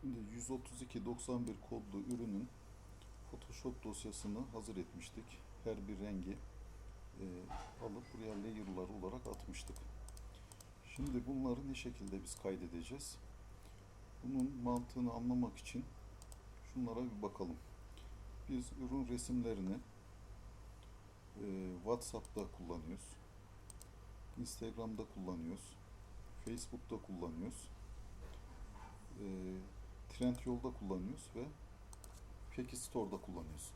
Şimdi 13291 kodlu ürünün Photoshop dosyasını hazır etmiştik. Her bir rengi e, alıp buraya layer'lar olarak atmıştık. Şimdi bunları ne şekilde biz kaydedeceğiz? Bunun mantığını anlamak için şunlara bir bakalım. Biz ürün resimlerini e, WhatsApp'ta kullanıyoruz. Instagram'da kullanıyoruz. Facebook'ta kullanıyoruz. E, Trendyol'da kullanıyoruz ve Peki Store'da kullanıyoruz.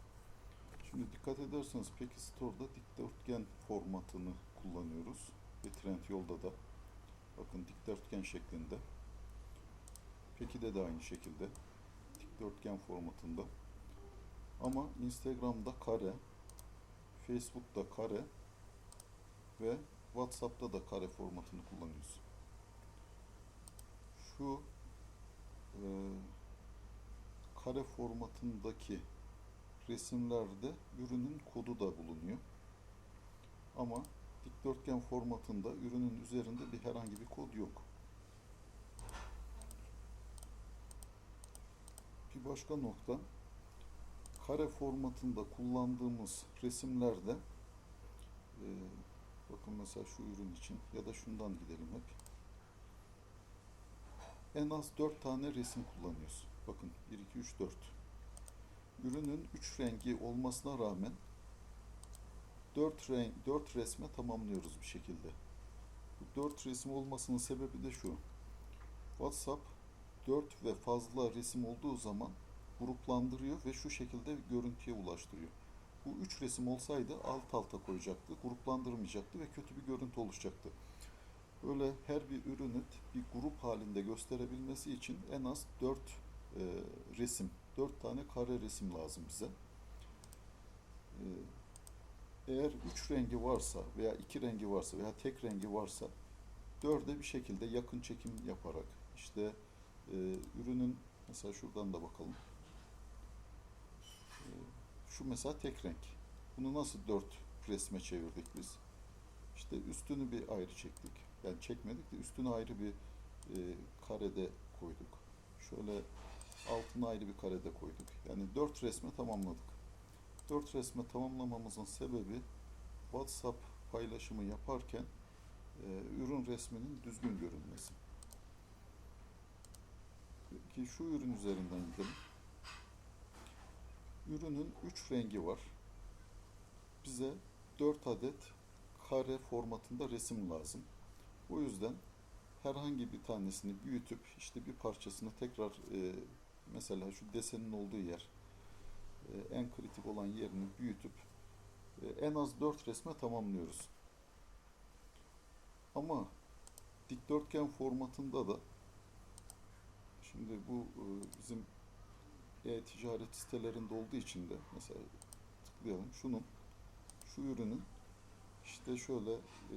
Şimdi dikkat ederseniz Peki Store'da dikdörtgen formatını kullanıyoruz ve Trendyol'da da bakın dikdörtgen şeklinde. Peki'de de aynı şekilde dikdörtgen formatında. Ama Instagram'da kare, Facebook'ta kare ve WhatsApp'ta da kare formatını kullanıyoruz. Şu kare formatındaki resimlerde ürünün kodu da bulunuyor. Ama dikdörtgen formatında ürünün üzerinde bir herhangi bir kod yok. Bir başka nokta kare formatında kullandığımız resimlerde e, bakın mesela şu ürün için ya da şundan gidelim hep en az 4 tane resim kullanıyoruz. Bakın 1, 2, 3, 4. Ürünün 3 rengi olmasına rağmen 4, renk, 4 resme tamamlıyoruz bir şekilde. Bu 4 resim olmasının sebebi de şu. WhatsApp 4 ve fazla resim olduğu zaman gruplandırıyor ve şu şekilde görüntüye ulaştırıyor. Bu 3 resim olsaydı alt alta koyacaktı, gruplandırmayacaktı ve kötü bir görüntü oluşacaktı. Böyle her bir ürünü bir grup halinde gösterebilmesi için en az 4 e, resim, 4 tane kare resim lazım bize. E, eğer 3 rengi varsa veya 2 rengi varsa veya tek rengi varsa 4'e bir şekilde yakın çekim yaparak işte e, ürünün mesela şuradan da bakalım. E, şu mesela tek renk. Bunu nasıl 4 resme çevirdik biz? İşte üstünü bir ayrı çektik. Yani çekmedik de üstünü ayrı bir e, karede koyduk. Şöyle altına ayrı bir karede koyduk. Yani dört resme tamamladık. Dört resme tamamlamamızın sebebi WhatsApp paylaşımı yaparken e, ürün resminin düzgün görünmesi. Peki şu ürün üzerinden gidelim. Ürünün üç rengi var. Bize 4 adet kare formatında resim lazım. O yüzden herhangi bir tanesini büyütüp işte bir parçasını tekrar e, mesela şu desenin olduğu yer e, en kritik olan yerini büyütüp e, en az 4 resme tamamlıyoruz. Ama dikdörtgen formatında da şimdi bu e, bizim e-ticaret sitelerinde olduğu için de mesela tıklayalım şunun şu ürünün işte şöyle e,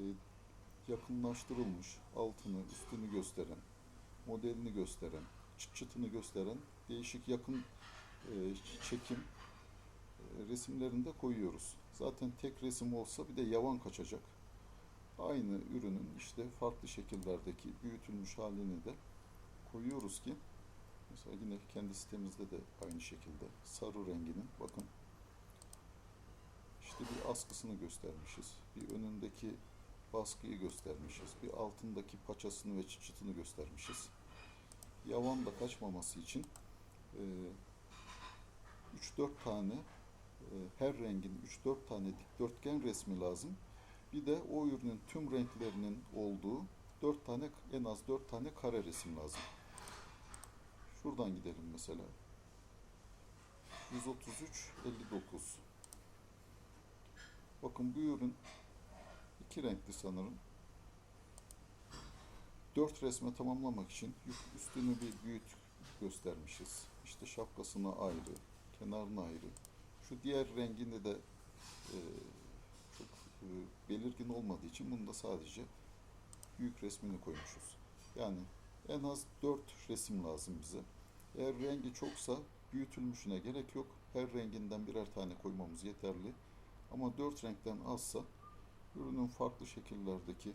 yakınlaştırılmış, altını, üstünü gösteren, modelini gösteren, çıt çıtını gösteren değişik yakın e, çekim e, resimlerini de koyuyoruz. Zaten tek resim olsa bir de yavan kaçacak. Aynı ürünün işte farklı şekillerdeki büyütülmüş halini de koyuyoruz ki mesela yine kendi sitemizde de aynı şekilde sarı renginin bakın işte bir askısını göstermişiz. Bir önündeki baskıyı göstermişiz. Bir altındaki paçasını ve çıçıtını göstermişiz. Yavan da kaçmaması için e, 3-4 tane e, her rengin 3-4 tane dikdörtgen resmi lazım. Bir de o ürünün tüm renklerinin olduğu 4 tane en az 4 tane kare resim lazım. Şuradan gidelim mesela. 133 59 Bakın bu ürün iki renkli sanırım. Dört resme tamamlamak için üstünü bir büyüt göstermişiz. İşte şapkasına ayrı, kenarına ayrı. Şu diğer renginde de e, çok e, belirgin olmadığı için bunu da sadece büyük resmini koymuşuz. Yani en az dört resim lazım bize. Eğer rengi çoksa büyütülmüşüne gerek yok. Her renginden birer tane koymamız yeterli. Ama dört renkten azsa ürünün farklı şekillerdeki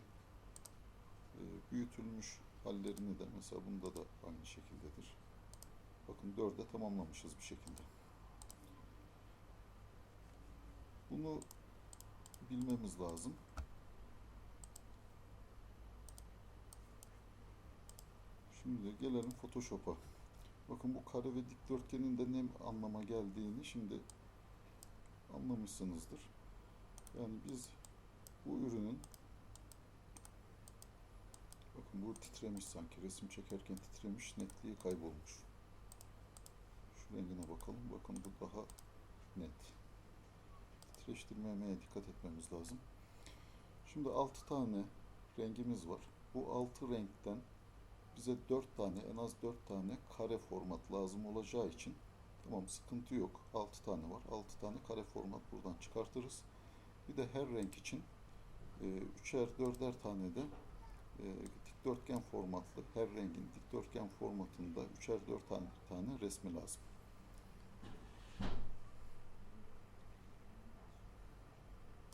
e, büyütülmüş hallerini de mesela bunda da aynı şekildedir. Bakın dörde tamamlamışız bir şekilde. Bunu bilmemiz lazım. Şimdi gelelim Photoshop'a. Bakın bu kare ve dikdörtgenin de ne anlama geldiğini şimdi anlamışsınızdır. Yani biz bu ürünün bakın bu titremiş sanki resim çekerken titremiş netliği kaybolmuş. Şu rengine bakalım. Bakın bu daha net. Titreştirmemeye dikkat etmemiz lazım. Şimdi 6 tane rengimiz var. Bu 6 renkten bize 4 tane en az 4 tane kare format lazım olacağı için tamam sıkıntı yok. 6 tane var. 6 tane kare format buradan çıkartırız. Bir de her renk için üçer dörder tane de e, dikdörtgen formatlı her rengin dikdörtgen formatında üçer dört tane, tane resmi lazım.